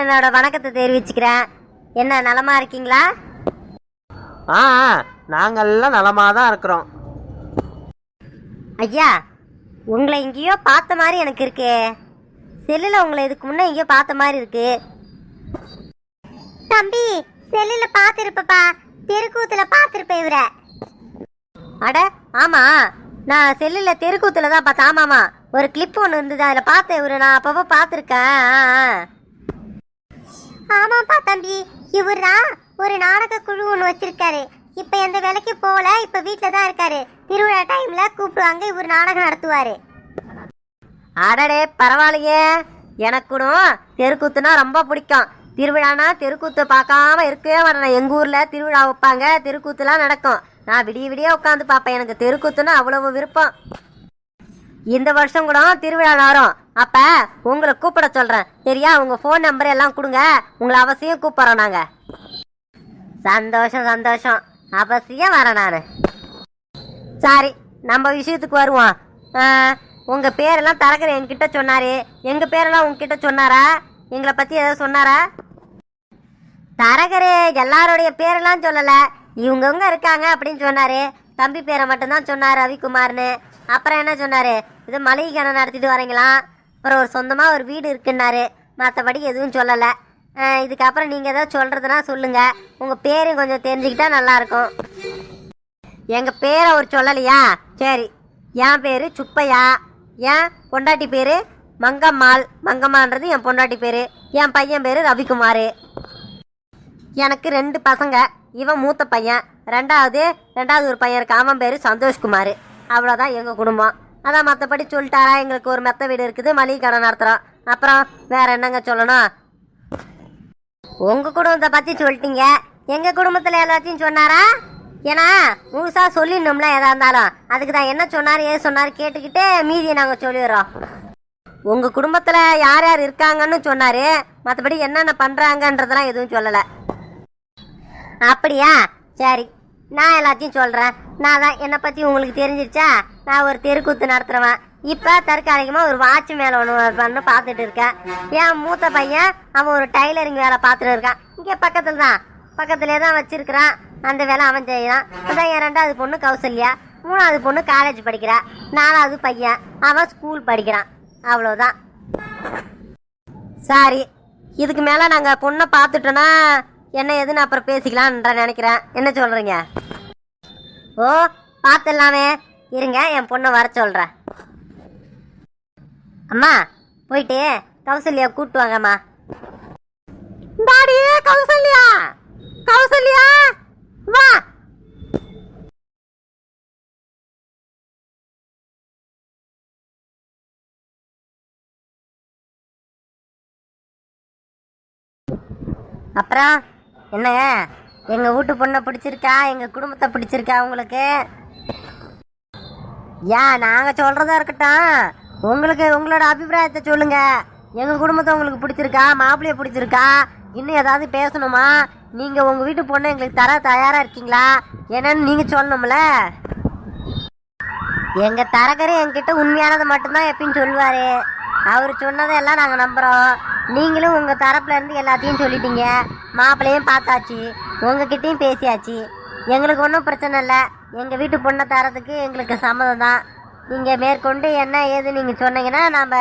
என்னோட வணக்கத்தை தெரிவிச்சுக்கிறேன். என்ன நலமா இருக்கீங்களா? ஆ நாங்கெல்லாம் நலமாக தான் இருக்கிறோம். ஐயா உங்களை எங்கேயோ பார்த்த மாதிரி எனக்கு இருக்கு. செல்லுல உங்களை இதுக்கு முன்னே எங்கேயோ பார்த்த மாதிரி இருக்கு. தம்பி செல்லுல பார்த்துருப்பப்பா. தெருக்கூத்துல பார்த்துருப்பேன் இவர. அட ஆமா. நான் செல்லுல தெருக்கூத்துல தான் பார்த்தேன். ஆமாமா. ஒரு கிளிப் ஒன்று இருந்தது. அதில் பார்த்தேன் இவரு நான் அப்பப்போ பார்த்துருக்கேன். ஆமாப்பா தம்பி. இவர்ரா ஒரு நாடக குழு ஒன்று வச்சிருக்காரு. இப்போ எந்த வேலைக்கு போகல இப்போ வீட்டில் தான் இருக்காரு. திருவிழா டைம்ல கூப்பிடுவாங்க இவர் நாடகம் நடத்துவாரு. அடடே பரவாயில்லையே. எனக்கு தெருக்கூத்துனா ரொம்ப பிடிக்கும். திருவிழானா தெருக்கூத்து பார்க்காம இருக்கவே வரேன் எங்கள் ஊரில் திருவிழா வைப்பாங்க தெருக்கூத்துலாம் நடக்கும். நான் விடிய விடிய உட்காந்து பார்ப்பேன். எனக்கு தெருக்கூத்துனா அவ்வளவு விருப்பம். இந்த வருஷம் கூட திருவிழா வரும் அப்ப உங்களை கூப்பிட சொல்றேன். சரியா? உங்க ஃபோன் நம்பர் எல்லாம் கொடுங்க. உங்களை அவசியம் கூப்பிடுறோம் நாங்க. சந்தோஷம் சந்தோஷம். அவசியம் வரேன் நான். சரி நம்ம விஷயத்துக்கு வருவோம். உங்க பேரெல்லாம் தரகர் என்கிட்ட சொன்னாரு. எங்க பேரெல்லாம் உங்ககிட்ட சொன்னாரா? எங்களை பத்தி ஏதாவது சொன்னாரா? தரகரு எல்லாருடைய பேரெல்லாம் சொல்லல. இவங்கவுங்க இருக்காங்க அப்படின்னு சொன்னாரு. தம்பி பேரை மட்டும்தான் சொன்னார் ரவிக்குமார்னு. அப்புறம் என்ன சொன்னார்? இது மளிகை கடை நடத்திட்டு வரீங்களாம் அப்புறம் ஒரு சொந்தமாக ஒரு வீடு இருக்குன்னாரு. மற்றபடி எதுவும் சொல்லலை. இதுக்கப்புறம் நீங்கள் ஏதாவது சொல்கிறதுனா சொல்லுங்கள் உங்கள் பேரையும் கொஞ்சம் தெரிஞ்சுக்கிட்டா நல்லாயிருக்கும். எங்கள் பேரை அவர் சொல்லலையா? சரி. என் பேர் சுப்பையா. என் பொண்டாட்டி பேர் மங்கம்மாள். மங்கம்மான்றது என் பொண்டாட்டி பேர். என் பையன் பேர் ரவிக்குமார். எனக்கு ரெண்டு பசங்க. இவன் மூத்த பையன். ரெண்டாவது ரெண்டாவது ஒரு பையன் இருக்கு அவன் பேர் சந்தோஷ்குமார். அவ்வளோதான் எங்கள் குடும்பம். அதான் மற்றபடி சொல்லிட்டாரா? எங்களுக்கு ஒரு மெத்த வீடு இருக்குது மளிகை கடை நடத்துகிறோம் அப்புறம் வேற என்னங்க சொல்லணும்? உங்கள் குடும்பத்தை பற்றி சொல்லிட்டீங்க. எங்கள் குடும்பத்தில் எல்லாத்தையும் சொன்னாரா? ஏன்னா முழுசாக சொல்லிடணும்ல எதா இருந்தாலும். அதுக்கு தான் என்ன சொன்னார் ஏது சொன்னார் கேட்டுக்கிட்டு மீதியை நாங்கள் சொல்லிடுறோம். உங்கள் குடும்பத்தில் யார் யார் இருக்காங்கன்னு சொன்னார். மற்றபடி என்னென்ன பண்ணுறாங்கன்றதெல்லாம் எதுவும் சொல்லலை. அப்படியா? சரி. நான் எல்லாத்தையும் சொல்கிறேன் நான் தான் என்னை பற்றி உங்களுக்கு தெரிஞ்சிருச்சா? நான் ஒரு தெருக்கூத்து நடத்துகிறவன் இப்போ தற்காலிகமாக ஒரு வாட்ச் மேலே ஒன்று பண்ணு பார்த்துட்டு இருக்கேன். என் மூத்த பையன் அவன் ஒரு டைலரிங் வேலை பார்த்துட்டு இருக்கான். இங்கே பக்கத்தில் தான். பக்கத்துலேயே தான் வச்சிருக்கிறான். அந்த வேலை அவன் செய்யறான். அதான் என் ரெண்டாவது பொண்ணு கௌசல்யா. மூணாவது பொண்ணு காலேஜ் படிக்கிறா. நாலாவது பையன் அவன் ஸ்கூல் படிக்கிறான். அவ்வளோதான் சாரி இதுக்கு மேலே நாங்கள் பொண்ணை பார்த்துட்டோன்னா என்ன எதுன்னு அப்புறம் பேசிக்கலான்ற நினைக்கிறேன். என்ன சொல்கிறீங்க ஓ பார்த்துடலாமே இருங்க என் பொண்ணை வர சொல்கிறேன் அம்மா போயிட்டு கௌசல்யா கூப்பிட்டு வாங்கம்மா. டாடியே கௌசல்யா. கௌசல்யா வா. அப்புறம்? என்னங்க? எங்கள் வீட்டு பொண்ணை பிடிச்சிருக்கா? எங்கள் குடும்பத்தை பிடிச்சிருக்கா உங்களுக்கு? ஏன் நாங்கள் சொல்கிறதா இருக்கட்டும். உங்களுக்கு உங்களோட அபிப்பிராயத்தை சொல்லுங்கள் எங்கள் குடும்பத்தை உங்களுக்கு பிடிச்சிருக்கா? மாப்பிள்ளையை பிடிச்சிருக்கா? இன்னும் ஏதாவது பேசணுமா? நீங்கள் உங்கள் வீட்டு பொண்ணை எங்களுக்கு தர தயாராக இருக்கீங்களா? என்னன்னு நீங்கள் சொல்லணும்ல? எங்கள் தரகரை என்கிட்ட உண்மையானதை மட்டும்தான் எப்பயும் சொல்லுவார். அவர் சொன்னதையெல்லாம் நாங்கள் நம்புகிறோம் நீங்களும் உங்கள் தரப்புலேருந்து எல்லாத்தையும் சொல்லிட்டீங்க. மாப்பிள்ளையும் பார்த்தாச்சு. உங்ககிட்டையும் பேசியாச்சு. எங்களுக்கு ஒன்றும் பிரச்சனை இல்லை. எங்கள் வீட்டு பொண்ணை தரத்துக்கு எங்களுக்கு சம்மதம் தான். நீங்கள் மேற்கொண்டு என்ன ஏது நீங்கள் சொன்னீங்கன்னா நாம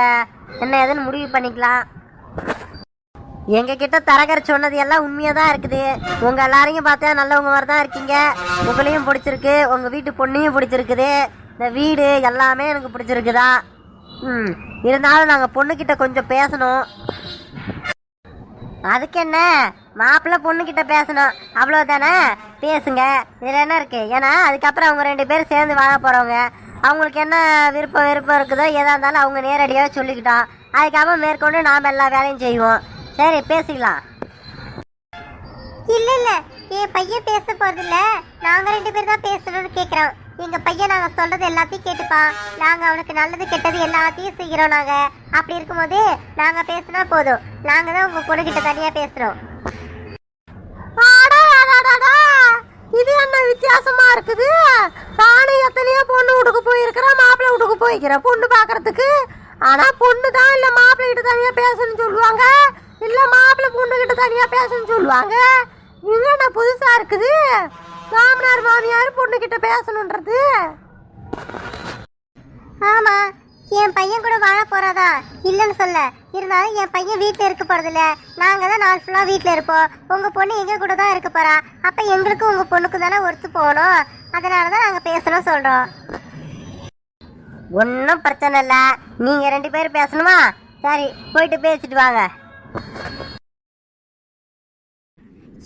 என்ன ஏதுன்னு முடிவு பண்ணிக்கலாம். எங்கள் கிட்ட தரகர் சொன்னது எல்லாம் உண்மையாக தான் இருக்குது. உங்கள் எல்லாரையும் பார்த்தா நல்லவங்க மாதிரி தான் இருக்கீங்க. உங்களையும் பிடிச்சிருக்கு. உங்கள் வீட்டு பொண்ணையும் பிடிச்சிருக்குது. இந்த வீடு எல்லாமே எனக்கு பிடிச்சிருக்குதான். ம் இருந்தாலும் நாங்கள் பொண்ணுக்கிட்ட கொஞ்சம் பேசணும். அதுக்கு என்ன மாப்பிள்ளை பொண்ணுக்கிட்ட பேசணும். அவ்வளோதானே பேசுங்க. இதில் என்ன இருக்கு? ஏன்னா அதுக்கப்புறம் அவங்க ரெண்டு பேரும் சேர்ந்து வாழ போகிறவங்க அவங்களுக்கு என்ன விருப்பம் விருப்பம் இருக்குதோ எதாக இருந்தாலும் அவங்க நேரடியாக சொல்லிக்கிட்டோம். அதுக்கப்புறம் மேற்கொண்டு நாம் எல்லா வேலையும் செய்வோம். சரி பேசிக்கலாம். இல்லை இல்லை. என் பையன் பேச போகிறதில்ல நாங்கள் ரெண்டு பேர் தான் பேசணும்னு கேட்குறோம் எங்க பையன் நாங்க சொல்றது எல்லாத்தையும் கேட்டுப்பான் நாங்க அவனுக்கு நல்லது கெட்டது எல்லாத்தையும் செய்கிறோம் நாங்க. அப்படி இருக்கும்போது நாங்க பேசினா போதும். நாங்க தான் உங்க பொண்ணுகிட்ட தனியா பேசுறோம். இது என்ன வித்தியாசமா இருக்குது? நானும் எத்தனையோ பொண்ணு வீட்டுக்கு போயிருக்கிறேன் மாப்பிள்ளை வீட்டுக்கு போய்க்கிறேன் பொண்ணு பார்க்கறதுக்கு. ஆனா பொண்ணு தான் இல்ல மாப்பிள்ளை கிட்ட தனியா பேசணும்னு சொல்லுவாங்க. இல்ல மாப்பிள்ளை பொண்ணு கிட்ட தனியா பேசணும்னு சொல்லுவாங்க. இது என்ன புதுசா இருக்குது? மாமனார் மாமியார் பொண்ணு கிட்ட பேசணுன்றது ஆமா என் பையன் கூட வாழ போறாதா? இல்லைன்னு சொல்ல. இருந்தாலும் என் பையன் வீட்டில் இருக்க போறதில்ல. நாங்க தான் நாள் ஃபுல்லா வீட்டில் இருப்போம். உங்க பொண்ணு எங்க கூட தான் இருக்க போறா? அப்ப எங்களுக்கும் உங்க பொண்ணுக்கும் தானே ஒருத்து போகணும். அதனால தான் நாங்க பேசணும் சொல்றோம். ஒன்றும் பிரச்சனை இல்லை. நீங்கள் ரெண்டு பேரும் பேசணுமா? சரி போயிட்டு பேசிட்டு வாங்க.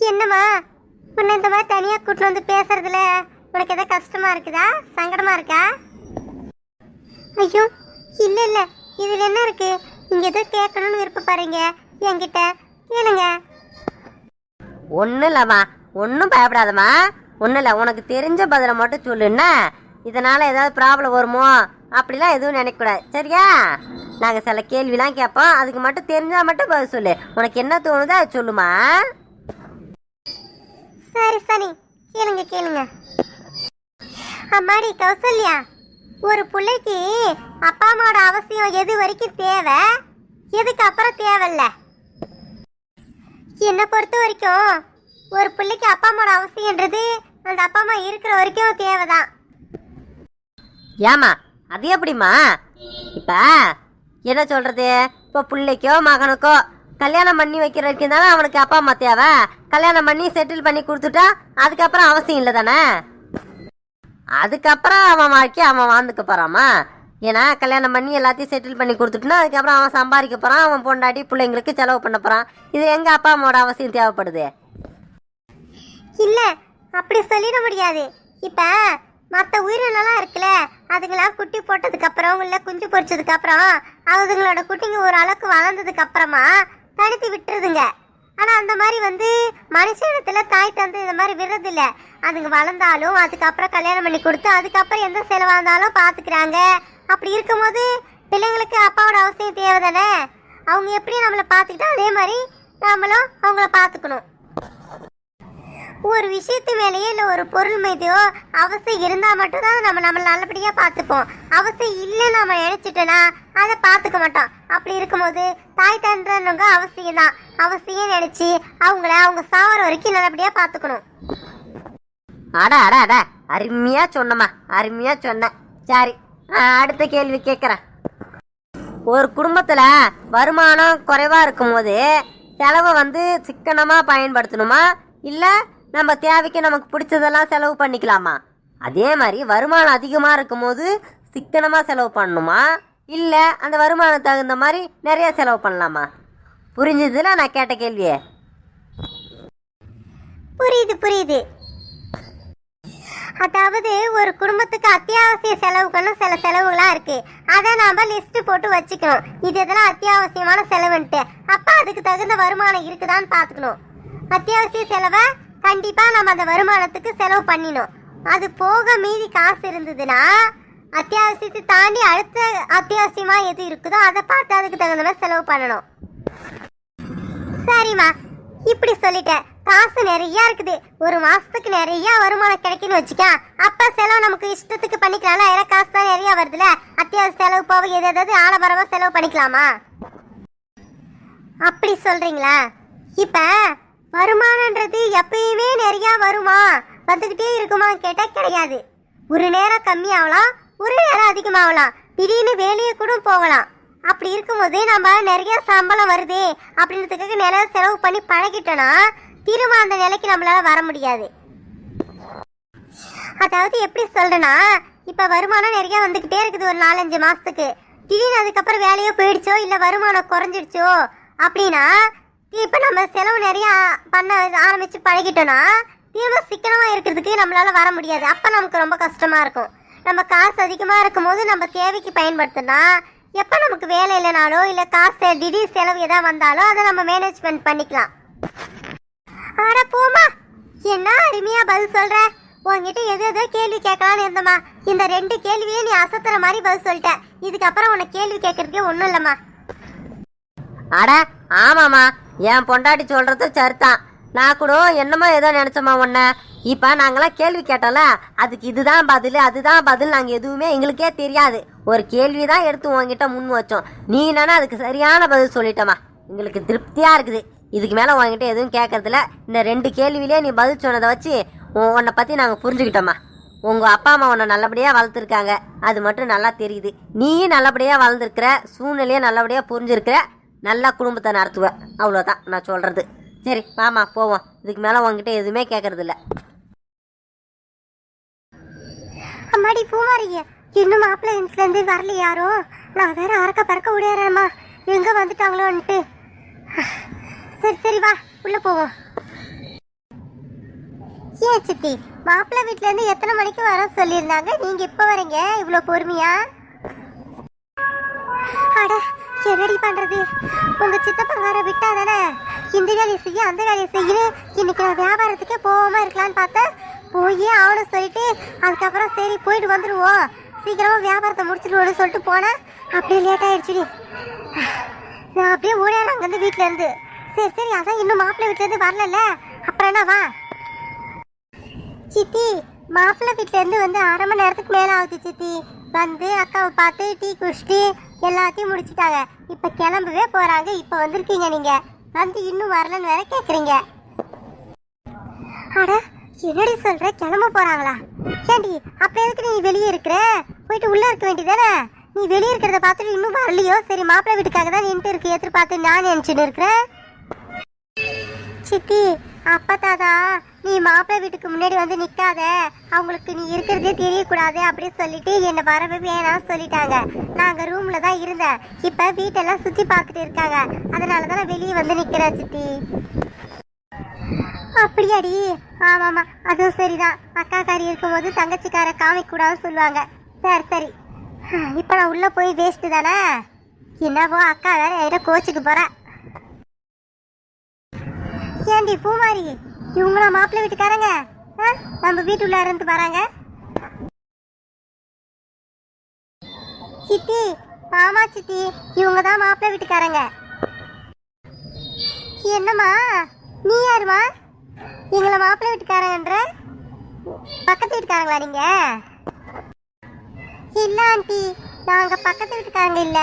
என்னம்மா? உன்னை இந்த மாதிரி தனியாக கூட்டிட்டு வந்து பேசுறதுல உனக்கு எதாவது கஷ்டமா இருக்குதா? சங்கடமா இருக்கா? ஐயோ இல்லை இல்லை. இதில் என்ன இருக்கு? நீங்கள் எதோ கேட்கணும்னு விருப்பப்படுறீங்க. என்கிட்ட கேளுங்க. ஒன்றும் இல்லைம்மா ஒன்றும் பயப்படாதம்மா. ஒன்றும் இல்லை உனக்கு தெரிஞ்ச பதிலை மட்டும் சொல்லுன்னா இதனால் ஏதாவது ப்ராப்ளம் வருமோ? அப்படிலாம் எதுவும் நினைக்கக்கூடாது. சரியா? நாங்கள் சில கேள்விலாம் கேட்போம். அதுக்கு மட்டும் தெரிஞ்சால் மட்டும் பதில் சொல்லு. உனக்கு என்ன தோணுதோ அதை சொல்லுமா. சரி சரி. கேளுங்க கேளுங்க. அம்மாடி கௌசல்யா ஒரு பிள்ளைக்கு அப்பா அம்மாவோட அவசியம் எது வரைக்கும் தேவை? எதுக்கு அப்புறம் தேவையில்ல? என்னை பொறுத்த வரைக்கும் ஒரு பிள்ளைக்கு அப்பா அம்மாவோட அவசியன்றது அந்த அப்பா அம்மா இருக்கிற வரைக்கும் தேவைதான். ஏமா அது எப்படிம்மா? இப்போ என்ன சொல்கிறது இப்போ பிள்ளைக்கோ மகனுக்கோ கல்யாணம் பண்ணி வைக்கிற வரைக்கும் தானே அவனுக்கு அப்பா அம்மா தேவை. கல்யாணம் பண்ணி செட்டில் பண்ணி கொடுத்துட்டா அதுக்கப்புறம் அவசியம் இல்லை தானே? அதுக்கப்புறம் அவன் வாழ்க்கை அவன் வாழ்ந்துக்க போகிறாமா ஏன்னா கல்யாணம் பண்ணி எல்லாத்தையும் செட்டில் பண்ணி கொடுத்துட்டுனா அதுக்கப்புறம் அவன் சம்பாதிக்க போகிறான் அவன் பொண்டாட்டி பிள்ளைங்களுக்கு செலவு பண்ண போகிறான் இது எங்கள் அப்பா அம்மாவோட அவசியம் தேவைப்படுது? இல்லை அப்படி சொல்லிட முடியாது. இப்போ மற்ற உயிரினம்லாம் இருக்குல்ல அதுங்களாம் குட்டி போட்டதுக்கப்புறம் இல்லை குஞ்சு பொறிச்சதுக்கப்புறம் அதுங்களோட குட்டிங்க ஒரு அளவுக்கு தடுத்து விட்டுருதுங்க. ஆனால் அந்த மாதிரி வந்து மனுஷனத்துல தாய் தந்து இந்த மாதிரி விடுறதில்ல. அதுங்க வளர்ந்தாலும் அதுக்கப்புறம் கல்யாணம் பண்ணி கொடுத்து அதுக்கப்புறம் எந்த செலவாக இருந்தாலும் பாத்துக்கிறாங்க. அப்படி இருக்கும்போது பிள்ளைங்களுக்கு அப்பாவோட அவசியம் தேவை தானே அவங்க எப்படி நம்மளை பார்த்துக்கிட்டோ அதே மாதிரி நாமளும் அவங்கள பார்த்துக்கணும் ஒரு விஷயத்து மேலேயோ இல்லை ஒரு பொருள் மீதையோ அவசியம் இருந்தால் மட்டும்தான் நம்ம நம்ம நல்லபடியாக பார்த்துப்போம். அவசியம் இல்லை நம்ம நினச்சிட்டோன்னா அதை பார்த்துக்க மாட்டோம். அப்படி இருக்கும்போது தாய் தந்தவங்க அவசியம் தான் அவசியம் நினச்சி அவங்கள அவங்க சாவர வரைக்கும் நல்லபடியாக பார்த்துக்கணும். அட அட அட. அருமையாக சொன்னம்மா. அருமையாக சொன்னேன் சரி அடுத்த கேள்வி கேட்குறேன் ஒரு குடும்பத்தில் வருமானம் குறைவாக இருக்கும்போது செலவை வந்து சிக்கனமாக பயன்படுத்தணுமா? இல்லை நம்ம தேவைக்கு நமக்கு பிடிச்சதெல்லாம் செலவு பண்ணிக்கலாமா? அதே மாதிரி வருமானம் அதிகமாக இருக்கும்போது சிக்கனமாக செலவு பண்ணணுமா? இல்லை அந்த வருமானம் தகுந்த மாதிரி நிறைய செலவு பண்ணலாமா? புரிஞ்சதுல நான் கேட்ட கேள்வியே? புரியுது புரியுது. அதாவது ஒரு குடும்பத்துக்கு அத்தியாவசிய செலவுகளும் சில செலவுகளாக இருக்கு. அதை நாம் லிஸ்ட்டு போட்டு வச்சுக்கணும். இது இதெல்லாம் அத்தியாவசியமான செலவுன்ட்டு. அப்போ அதுக்கு தகுந்த வருமானம் இருக்குதான்னு பார்த்துக்கணும். அத்தியாவசிய செலவை கண்டிப்பா நம்ம அந்த வருமானத்துக்கு செலவு பண்ணினோம் அது போக மீதி காசு இருந்ததுன்னா அத்தியாவசியத்தை தாண்டி அடுத்த அத்தியாவசியமா எது இருக்குதோ அதை பார்த்து அதுக்கு தகுந்த மாதிரி செலவு பண்ணணும். சரிம்மா. இப்படி சொல்லிட்டேன். காசு நிறைய இருக்குது. ஒரு மாசத்துக்கு நிறைய வருமானம் கிடைக்குன்னு வச்சுக்க. அப்ப செலவு நமக்கு இஷ்டத்துக்கு பண்ணிக்கலாம்ல? ஏன்னா காசு தான் நிறைய வருதுல அத்தியாவசிய செலவு போக எது எதாவது ஆடம்பரமா செலவு பண்ணிக்கலாமா? அப்படி சொல்றீங்களா? இப்போ வருமானன்றது எப்பயுமே நிறையா வருமா? வந்துகிட்டே இருக்குமா? கேட்டால் கிடையாது. ஒரு நேரம் கம்மியாகலாம் ஒரு நேரம் அதிகமாகலாம். திடீர்னு வேலையை கூட போகலாம். அப்படி இருக்கும்போது நம்ம நிறைய சம்பளம் வருது அப்படின்றதுக்காக நிறைய செலவு பண்ணி பழகிட்டோன்னா திரும்ப அந்த நிலைக்கு நம்மளால் வர முடியாது. அதாவது எப்படி சொல்றேன்னா இப்போ வருமானம் நிறைய வந்துக்கிட்டே இருக்குது ஒரு நாலஞ்சு மாதத்துக்கு திடீர்னு அதுக்கப்புறம் வேலையோ போயிடுச்சோ இல்லை வருமானம் குறைஞ்சிடுச்சோ அப்படின்னா இப்போ நம்ம செலவு நிறையா பண்ண ஆரம்பித்து பழகிட்டோன்னா திரும்ப சிக்கனமாக இருக்கிறதுக்கு நம்மளால் வர முடியாது. அப்போ நமக்கு ரொம்ப கஷ்டமாக இருக்கும். நம்ம காசு அதிகமாக இருக்கும்போது நம்ம தேவைக்கு பயன்படுத்தினா எப்போ நமக்கு வேலை இல்லைனாலோ இல்லை காசு திடீர் செலவு எதாவது வந்தாலோ அதை நம்ம மேனேஜ்மெண்ட் பண்ணிக்கலாம். அட போமா என்ன அருமையாக பதில் சொல்கிற உங்ககிட்ட எது எதோ கேள்வி கேட்கலான்னு இருந்தம்மா. இந்த ரெண்டு கேள்வியே நீ அசத்துற மாதிரி பதில் சொல்லிட்ட. இதுக்கப்புறம் உனக்கு கேள்வி கேட்கறதுக்கே ஒன்றும் இல்லைம்மா. அட ஆமாம்மா. என் பொண்டாட்டி சொல்றது சரிதான். நான் கூட என்னமோ ஏதோ நினைச்சோமா உன்ன. இப்ப நாங்களாம் கேள்வி கேட்டோம்ல அதுக்கு இதுதான் பதில் அதுதான் பதில் நாங்க எதுவுமே எங்களுக்கே தெரியாது. ஒரு கேள்வி தான் எடுத்து உங்ககிட்ட முன் வச்சோம். நீ என்னன்னா அதுக்கு சரியான பதில் சொல்லிட்டோமா எங்களுக்கு திருப்தியா இருக்குது. இதுக்கு மேல உங்ககிட்ட எதுவும் கேட்கறதில்ல இந்த ரெண்டு கேள்வியிலே நீ பதில் சொன்னதை வச்சு உன்- உன்னை பத்தி நாங்க புரிஞ்சுக்கிட்டோமா உங்க அப்பா அம்மா உன்னை நல்லபடியா வளர்த்துருக்காங்க. அது மட்டும் நல்லா தெரியுது. நீயும் நல்லபடியா வளர்ந்துருக்கிற சூழ்நிலையை நல்லபடியா புரிஞ்சிருக்கிற நல்லா குடும்பத்தை நடத்துவேன் அவ்வளோதான் நான் சொல்கிறது சரி வாமா போவோம். இதுக்கு மேலே உங்ககிட்ட எதுவுமே கேட்கறது இல்ல அம்மாடி பூமாரிங்க இன்னும் மாப்பிள்ளை வீட்டுலேருந்து வரல யாரும் நான் வேற அறக்க பறக்க விடையறேம்மா எங்கே வந்துட்டாங்களோன்ட்டு. சரி சரி வா. உள்ளே போவோம். ஏன் சித்தி? மாப்பிள்ளை வீட்டிலேருந்து எத்தனை மணிக்கு வர சொல்லியிருந்தாங்க. நீங்கள் இப்போ வரீங்க? இவ்வளோ பொறுமையா? அட என்னடி பண்றது? உங்க சித்தப்பங்கார விட்டா தானே இந்த வேலையை செய்ய அந்த வேலையை செய்யணும் இன்னைக்கு நான் வியாபாரத்துக்கே போகாம இருக்கலாம்னு பார்த்தேன் போயே ஆகணும் சொல்லிட்டு அதுக்கப்புறம் சரி போயிட்டு வந்துடுவோம் சீக்கிரமாக வியாபாரத்தை முடிச்சிடுவோம்னு சொல்லிட்டு போனேன். அப்படியே லேட் ஆயிடுச்சுடி. நான் அப்படியே ஓடியாரு அங்கேருந்து வீட்டிலேருந்து இருந்து. சரி சரி அதான் இன்னும் மாப்பிள்ளை வீட்டிலேருந்து வரல வரலல்ல. அப்புறம் என்ன வா. சித்தி மாப்பிள்ளை வீட்டிலேருந்து வந்து அரை மணி நேரத்துக்கு மேலே ஆகுது சித்தி. வந்து அக்காவை பார்த்து டீ குடிச்சிட்டு எல்லாத்தையும் முடிச்சிட்டாங்க. இப்போ கிளம்பவே போகிறாங்க இப்போ வந்திருக்கீங்க நீங்கள் வந்து இன்னும் வரலன்னு வேற கேட்குறீங்க அட என்னடி சொல்கிற கிளம்ப போகிறாங்களா ஏண்டி அப்போ எதுக்கு நீ வெளியே இருக்கிற? போயிட்டு உள்ளே இருக்க வேண்டியதானே நீ வெளியே இருக்கிறத பார்த்துட்டு இன்னும் வரலையோ? சரி மாப்பிள்ளை வீட்டுக்காக தான் நின்ட்டு இருக்கு எதிர்பார்த்து நான் நினச்சின்னு இருக்கிறேன். சித்தி அப்பத்தாதா நீ மாப்பிள்ளை வீட்டுக்கு முன்னாடி வந்து நிக்காத. அவங்களுக்கு நீ இருக்கிறதே தெரியக்கூடாது அப்படின்னு சொல்லிட்டு என்னை வரவே வேணாம் சொல்லிட்டாங்க. நாங்க ரூம்ல தான் இருந்தேன். இப்ப வீட்டெல்லாம் சுத்தி பார்த்துட்டு இருக்காங்க. அதனால தான் நான் வெளியே வந்து நிக்கிறேன் சித்தி. அப்படியாடி? ஆமாம்மா அதுவும் சரிதான். அக்காக்காரி இருக்கும்போது தங்கச்சிக்கார காமிக்கூடாதுன்னு சொல்லுவாங்க. சரி சரி. இப்போ நான் உள்ளே போய் வேஸ்ட்டு தானே? என்னவோ அக்கா வேற என்கிட்ட கோச்சுக்கு போகிறேன் ஏண்டி பூமாரி? இவங்களாம் மாப்பிள்ளை வீட்டுக்காரங்க? ஆ? நம்ம வீட்டுள்ள இருந்து வராங்க? சித்தி ஆமா சித்தி இவங்க தான் மாப்பிள்ளை வீட்டுக்காரங்க. என்னம்மா நீ யாருமா எங்களை மாப்பிள்ளை வீட்டுக்காரங்கன்ற? பக்கத்து வீட்டுக்காரங்களா நீங்க? இல்ல ஆண்டி நாங்க பக்கத்து வீட்டுக்காரங்க இல்ல.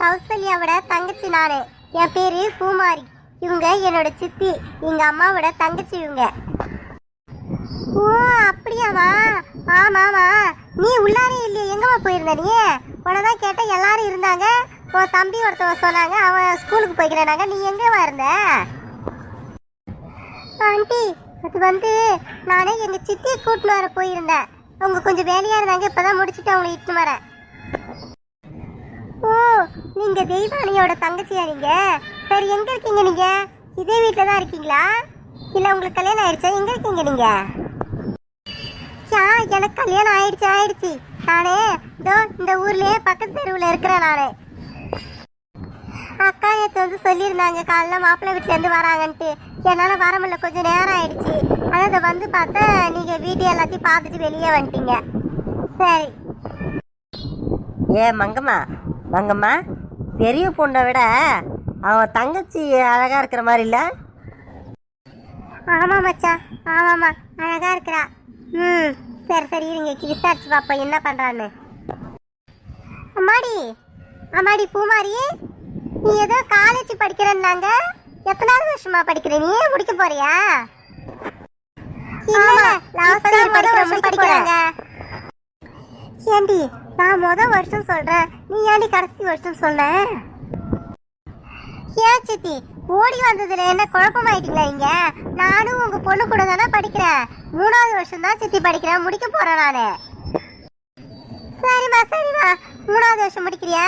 கௌசல்யாவோட தங்கச்சி நானு. என் பேரு பூமாரி. இவங்க என்னோட சித்தி எங்க அம்மாவோட தங்கச்சி இவங்க. ஓ அப்படியாவா? ஆமாமா. நீ உள்ளாரே இல்லையே எங்கம்மா போயிருந்த நீ? உனதான் கேட்ட எல்லாரும் இருந்தாங்க. உன் தம்பி ஒருத்தவன் சொன்னாங்க அவன் ஸ்கூலுக்கு போய்க்கிறேனாங்க நீ எங்கேவா இருந்த? ஆண்டி அது வந்து நானே எங்க சித்தியை கூட்டின்னு வர போயிருந்தேன். அவங்க கொஞ்சம் வேலையா இருந்தாங்க இப்பதான் முடிச்சுட்டு அவங்களை இட்டுன்னு வரேன். நீங்க தெய்வானியோட தங்கச்சியா நீங்க? சரி எங்க இருக்கீங்க நீங்க? இதே வீட்டில் தான் இருக்கீங்களா? இல்ல உங்களுக்கு கல்யாணம் ஆயிடுச்சா? எங்க இருக்கீங்க நீங்க? யா எனக்கு கல்யாணம் ஆயிடுச்சு ஆயிடுச்சு. நானே இதோ இந்த ஊர்லயே பக்கத்து தெருவில் இருக்கிறேன் நானு. அக்கா நேற்று வந்து சொல்லியிருந்தாங்க காலைல மாப்பிள்ளை வீட்டுல இருந்து வராங்கன்ட்டு. என்னால வர முடியல கொஞ்சம் நேரம் ஆயிடுச்சு. அதான் இதை வந்து பார்த்தா நீங்க வீடியோ எல்லாத்தையும் பார்த்துட்டு வெளியே வந்துட்டீங்க. சரி. ஏ மங்கம்மா மங்கம்மா பெரிய பொண்ணை விட அவன் தங்கச்சி அழகா இருக்கிற மாதிரி இல்ல? ஆமா மச்சான் ஆமாம்மா அழகா இருக்கிறா. ம் சரி சரி இருங்க விசாரிச்சு பாப்போம் என்ன பண்றான்னு. அம்மாடி அம்மாடி பூமாரி நீ ஏதோ காலேஜ் படிக்கிறேன்னாங்க. எத்தனாவது வருஷமா படிக்கிற? நீ முடிக்க போறியா? இல்ல லாஸ்ட் இயர் படிக்கிறேன் படிக்கிறாங்க. ஏண்டி நான் முத வருஷம் சொல்றேன். நீ ஏண்டி கடைசி வருஷம் சொன்ன ஏன் சித்தி? ஓடி வந்ததுல என்ன குழப்பமாயிட்டீங்களா இங்க? நானும் உங்க பொண்ணு கூட தானே படிக்கிறேன். மூணாவது வருஷம் தான் சித்தி படிக்கிறேன் முடிக்க போறேன் நானு. சரிம்மா சரிம்மா. மூணாவது வருஷம் முடிக்கிறியா?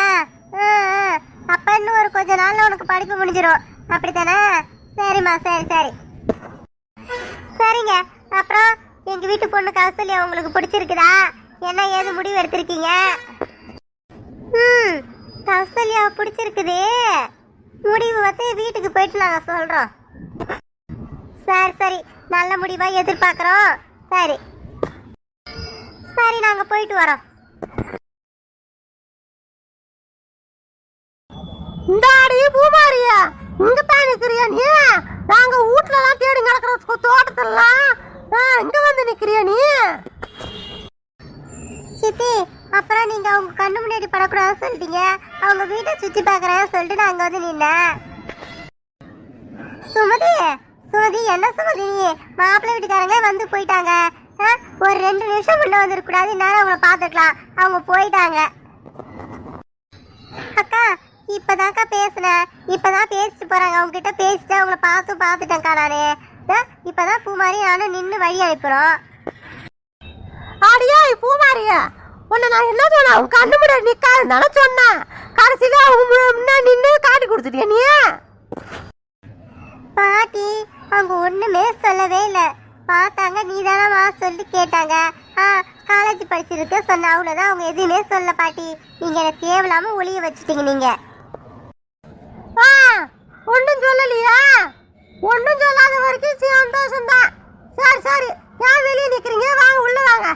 அப்ப இன்னும் ஒரு கொஞ்ச நாள்ல உனக்கு படிப்பு முடிஞ்சிடும் அப்படித்தானே? சரிம்மா சரி சரி. சரிங்க. அப்புறம் எங்க வீட்டு பொண்ணு கௌசல்யா உங்களுக்கு பிடிச்சிருக்குதா? என்ன ஏது முடிவு எடுத்திருக்கீங்க? ம் கௌசல்யா பிடிச்சிருக்குது. முடிவு வந்து வீட்டுக்கு போயிட்டு நாங்கள் சொல்கிறோம் சரி சரி நல்ல முடிவாக எதிர்பார்க்குறோம். சரி. சரி நாங்கள் போயிட்டு வரோம். இந்தாடி பூமாரியா. இங்க தான் நிக்கிறியா நீ? நாங்க வீட்ல எல்லாம் தேடி நடக்கிற தோட்டத்திலாம் இங்க வந்து நிக்கிறியா நீ? சித்தி அப்புறம் நீங்க அவங்க கண்ணு முன்னாடி படக்கூடாதுன்னு சொல்லிட்டீங்க. அவங்க வீட்டை சுத்தி பார்க்கறேன் சொல்லிட்டு நான் அங்க வந்து நின்னேன். சுமதி சுமதி என்ன சுமதி நீ? மாப்பிள்ளை வீட்டுக்காரங்க வந்து போயிட்டாங்க. ஆ, ஒரு ரெண்டு நிமிஷம் முன்ன வந்துருக்கூடாது நேரம் அவங்கள பார்த்துக்கலாம் அவங்க போயிட்டாங்க. அக்கா இப்பதான்க்கா பேசுனேன். இப்பதான் பேசிட்டு போறாங்க. அவங்க கிட்ட பேசிட்டு அவங்கள பார்த்து பார்த்துட்டேன்க்கா நானு. ஆ, இப்பதான் பூ மாதிரி நானும் நின்று வழி அனுப்புறோம். அடியா பூமாரியா? உன்னை நான் என்ன சொன்னேன் உன் கண்ணு முன்னாடி நிக்காதுன்னு சொன்னேன் கடைசியில அவங்க முன்னாடி நின்று காட்டி கொடுத்துட்டியா நீ? பாட்டி அவங்க ஒண்ணுமே சொல்லவே இல்லை. பார்த்தாங்க நீ தானம்மா சொல்லி கேட்டாங்க. ஆ காலேஜ் படிச்சிருக்க சொன்ன அவ்வளோதான் அவங்க எதுவுமே சொல்ல பாட்டி. நீங்க என்ன தேவையில்லாம ஒளிய வச்சுட்டீங்க நீங்க. ஆ ஒன்றும் சொல்லலையா? ஒன்றும் சொல்லாத வரைக்கும் சந்தோஷம் தான் சரி சரி. ஏன் வெளியே நிற்கிறீங்க வாங்க உள்ள வாங்க.